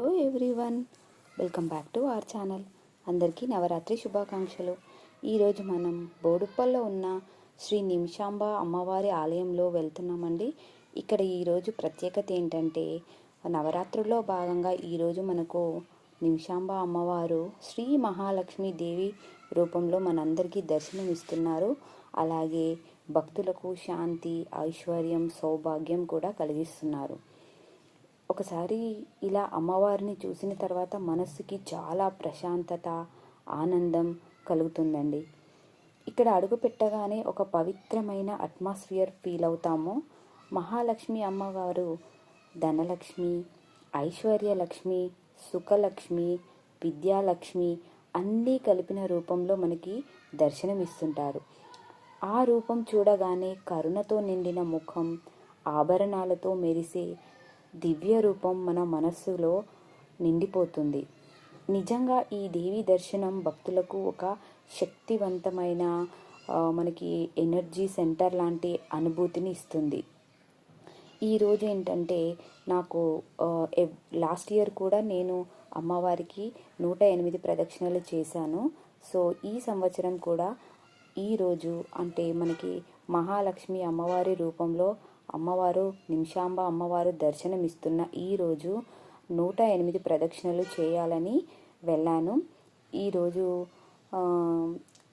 Hello everyone welcome back to our channel అందరికీ నవరాత్రి శుభాకాంక్షలు. ఈరోజు మనం బోడుప్పల్లో ఉన్న శ్రీ నిమిషాంబ అమ్మవారి ఆలయంలో వెళ్తున్నామండి. ఇక్కడ ఈరోజు ప్రత్యేకత ఏంటంటే నవరాత్రుల్లో భాగంగా ఈరోజు మనకు నిమిషాంబ అమ్మవారు శ్రీ మహాలక్ష్మి దేవి రూపంలో మనందరికీ దర్శనం ఇస్తున్నారు అలాగే భక్తులకు శాంతి ఐశ్వర్యం సౌభాగ్యం కూడా కలిగిస్తున్నారు. ఒకసారి ఇలా అమ్మవారిని చూసిన తర్వాత మనస్సుకి చాలా ప్రశాంతత ఆనందం కలుగుతుందండి. ఇక్కడ అడుగు పెట్టగానే ఒక పవిత్రమైన అట్మాస్ఫియర్ ఫీల్ అవుతాము. మహాలక్ష్మి అమ్మవారు ధనలక్ష్మి ఐశ్వర్యలక్ష్మి సుఖలక్ష్మి విద్యాలక్ష్మి అన్నీ కలిపిన రూపంలో మనకి దర్శనమిస్తుంటారు ఆ రూపం చూడగానే కరుణతో నిండిన ముఖం ఆభరణాలతో మెరిసే దివ్య రూపం మన మనస్సులో నిండిపోతుంది. నిజంగా ఈ దేవి దర్శనం భక్తులకు ఒక శక్తివంతమైన మనకి ఎనర్జీ సెంటర్ లాంటి అనుభూతిని ఇస్తుంది. ఈరోజు ఏంటంటే నాకు లాస్ట్ ఇయర్ కూడా నేను అమ్మవారికి నూట ఎనిమిది ప్రదక్షిణలు చేశాను. సో ఈ సంవత్సరం కూడా ఈరోజు అంటే మనకి మహాలక్ష్మి అమ్మవారి రూపంలో అమ్మవారు నిమిషాంబ అమ్మవారు దర్శనమిస్తున్న ఈరోజు నూట ఎనిమిది ప్రదక్షిణలు చేయాలని వెళ్ళాను. ఈరోజు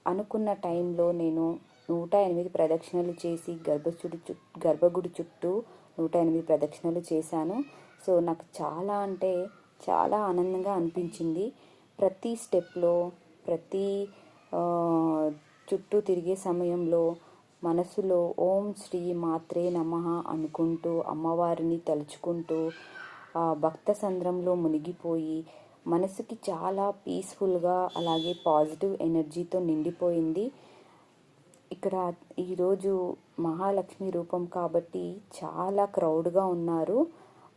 అనుకున్న టైంలో నేను నూట ఎనిమిది ప్రదక్షిణలు చేసి గర్భచుడి చు గర్భగుడి చుట్టూ నూట ఎనిమిది ప్రదక్షిణలు చేశాను. సో నాకు చాలా అంటే చాలా ఆనందంగా అనిపించింది. ప్రతి స్టెప్లో ప్రతి చుట్టూ తిరిగే సమయంలో మనసులో ఓం శ్రీ మాత్రే నమ అనుకుంటూ అమ్మవారిని తలుచుకుంటూ ఆ భక్త సంద్రంలో మునిగిపోయి మనసుకి చాలా పీస్ఫుల్గా అలాగే పాజిటివ్ ఎనర్జీతో నిండిపోయింది. ఇక్కడ ఈరోజు మహాలక్ష్మి రూపం కాబట్టి చాలా క్రౌడ్గా ఉన్నారు.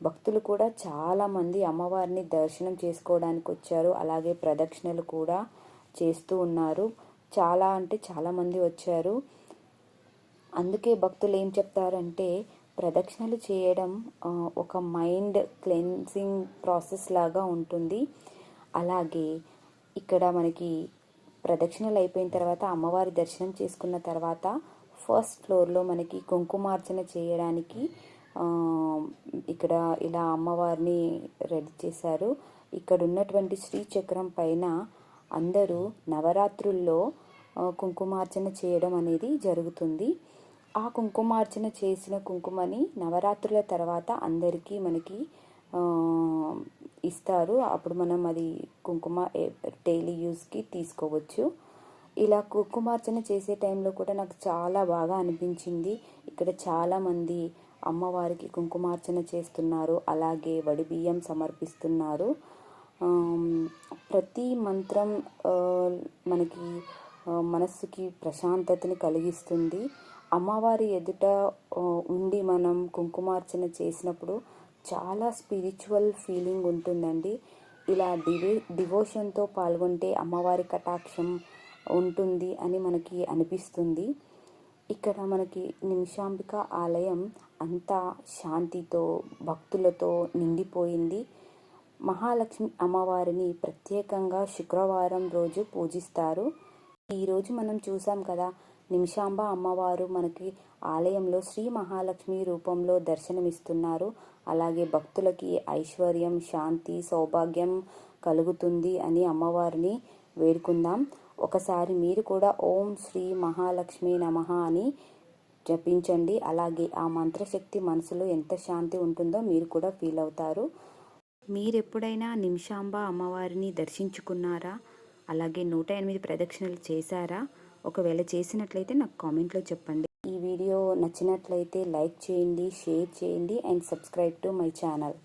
భక్తులు కూడా చాలామంది అమ్మవారిని దర్శనం చేసుకోవడానికి వచ్చారు. అలాగే ప్రదక్షిణలు కూడా చేస్తూ ఉన్నారు. చాలా అంటే చాలామంది వచ్చారు. అందుకే భక్తులు ఏం చెప్తారంటే ప్రదక్షిణలు చేయడం ఒక మైండ్ క్లెన్సింగ్ ప్రాసెస్ లాగా ఉంటుంది. అలాగే ఇక్కడ మనకి ప్రదక్షిణలు అయిపోయిన తర్వాత అమ్మవారి దర్శనం చేసుకున్న తర్వాత ఫస్ట్ ఫ్లోర్లో మనకి కుంకుమార్చన చేయడానికి ఇక్కడ ఇలా అమ్మవారిని రెడీ చేశారు. ఇక్కడ ఉన్నటువంటి శ్రీచక్రం పైన అందరూ నవరాత్రుల్లో కుంకుమార్చన చేయడం అనేది జరుగుతుంది. ఆ కుంకుమార్చన చేసిన కుంకుమని నవరాత్రుల తర్వాత అందరికీ మనకి ఇస్తారు. అప్పుడు మనం అది కుంకుమ డైలీ యూస్కి తీసుకోవచ్చు. ఇలా కుంకుమార్చన చేసే టైంలో కూడా నాకు చాలా బాగా అనిపించింది. ఇక్కడ చాలామంది అమ్మవారికి కుంకుమార్చన చేస్తున్నారు. అలాగే వడి బియ్యం సమర్పిస్తున్నారు. ప్రతి మంత్రం మనకి మనస్సుకి ప్రశాంతతని కలిగిస్తుంది. అమ్మవారి ఎదుట ఉండి మనం కుంకుమార్చన చేసినప్పుడు చాలా స్పిరిచువల్ ఫీలింగ్ ఉంటుందండి. ఇలా డివి డివోషన్తో పాల్గొంటే అమ్మవారి కటాక్షం ఉంటుంది అని మనకి అనిపిస్తుంది. ఇక్కడ మనకి నిమిషాంబిక ఆలయం అంతా శాంతితో భక్తులతో నిండిపోయింది. మహాలక్ష్మి అమ్మవారిని ప్రత్యేకంగా శుక్రవారం రోజు పూజిస్తారు. ఈరోజు మనం చూసాం కదా నిమిషాంబ అమ్మవారు మనకి ఆలయంలో శ్రీ మహాలక్ష్మి రూపంలో దర్శనమిస్తున్నారు. అలాగే భక్తులకి ఐశ్వర్యం శాంతి సౌభాగ్యం కలుగుతుంది అని అమ్మవారిని వేడుకుందాం. ఒకసారి మీరు కూడా ఓం శ్రీ మహాలక్ష్మి నమ అని జపించండి. అలాగే ఆ మంత్రశక్తి మనసులో ఎంత శాంతి ఉంటుందో మీరు కూడా ఫీల్ అవుతారు. మీరు ఎప్పుడైనా నిమిషాంబ అమ్మవారిని దర్శించుకున్నారా? అలాగే నూట ఎనిమిది ప్రదక్షిణలు చేశారా? ఒకవేళ చేసినట్లయితే నాకు కామెంట్లో చెప్పండి. ఈ వీడియో నచ్చినట్లయితే లైక్ చేయండి షేర్ చేయండి and subscribe to my channel.